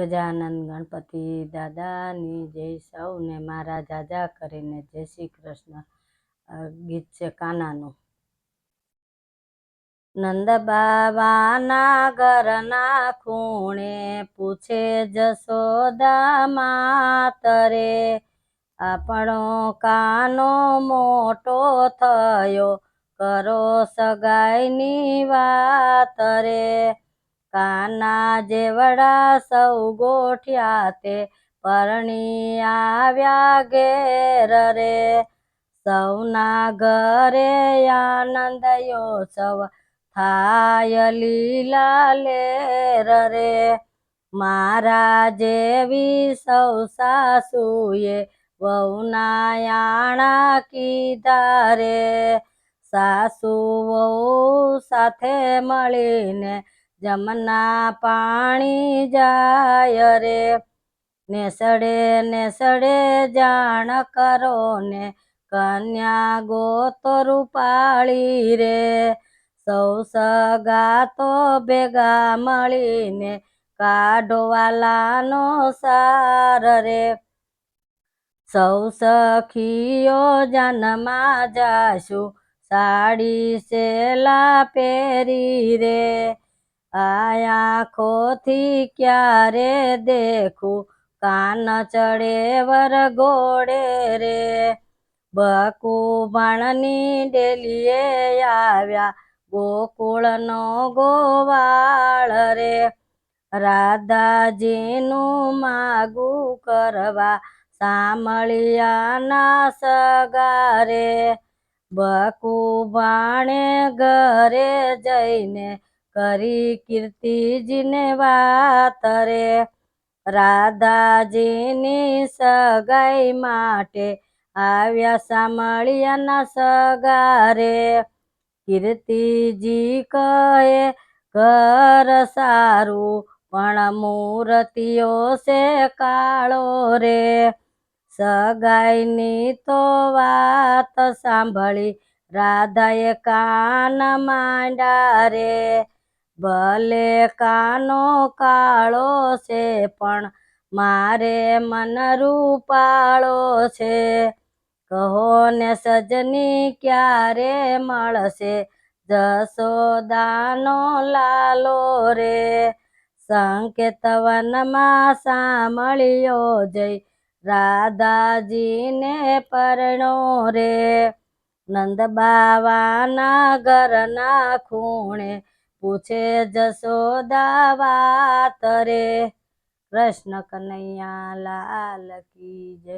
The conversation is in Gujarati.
ગજાનંદ ગણપતિ દાદાની જય સૌને મારા જાજા કરીને જય શ્રી કૃષ્ણ. ગીત છે કાનાનું. નંદ બાબાના ઘરના ખૂણે પૂછે જશોદા માતરે આપણો કાનો મોટો થયો, કરો સગાઈની વાત રે કાના જેવડા સૌ ગોઠ્યા તે પરણી આવ્યા ઘેર રે. સૌના ઘરે આનંદ સૌ થાય લીલા લેર રે. મારા જેવી સૌ સાસુએ વહુના યાણા કીધા રે. સાસુ વહુ સાથે મળીને જમના પાણી જાય રે. નેસડે નેસડે જાણ કરો ને કન્યા ગોતો રૂપાળી રે. સૌ સગા તો ભેગા મળીને કાઢવાલાનો સાર રે. સૌ સખીઓ જાનમાં જાશું સાડી સેલા પહેરી રે. આયાખોથી ક્યારે દેખું? કાન ચડે વર ગોળે રે. બકુ બાણની ડેલીએ આવ્યા, ગોકુળનો ગોવાળ રે. રાધાજીનું માગું કરવા સામળિયાના સગારે. બકુ બાણે ઘરે જઈને કરી કીર્તિજીને વાત રે. રાધાજીની સગાઈ માટે આવ્યા સામળિયાના સગારે કીર્તિજી કહે, ઘર સારું, પણ મૂર્તિઓ છે કાળો રે. સગાઈની તો વાત સાંભળી રાધાએ કાન માંડા રે. ભલે કાનો કાળો છે, પણ મારે મન રૂપાળો છે. કહો ને સજની ક્યારે મળશે? જસોદાનો લાલો રે. સંકેત વનમાં સાંભળ્યો જય રાધાજીને પરણો રે. નંદ બાવાના ઘરના ખૂણે પૂછે જશોદા વાત રે કૃષ્ણ કનૈયા લાલ કી જય.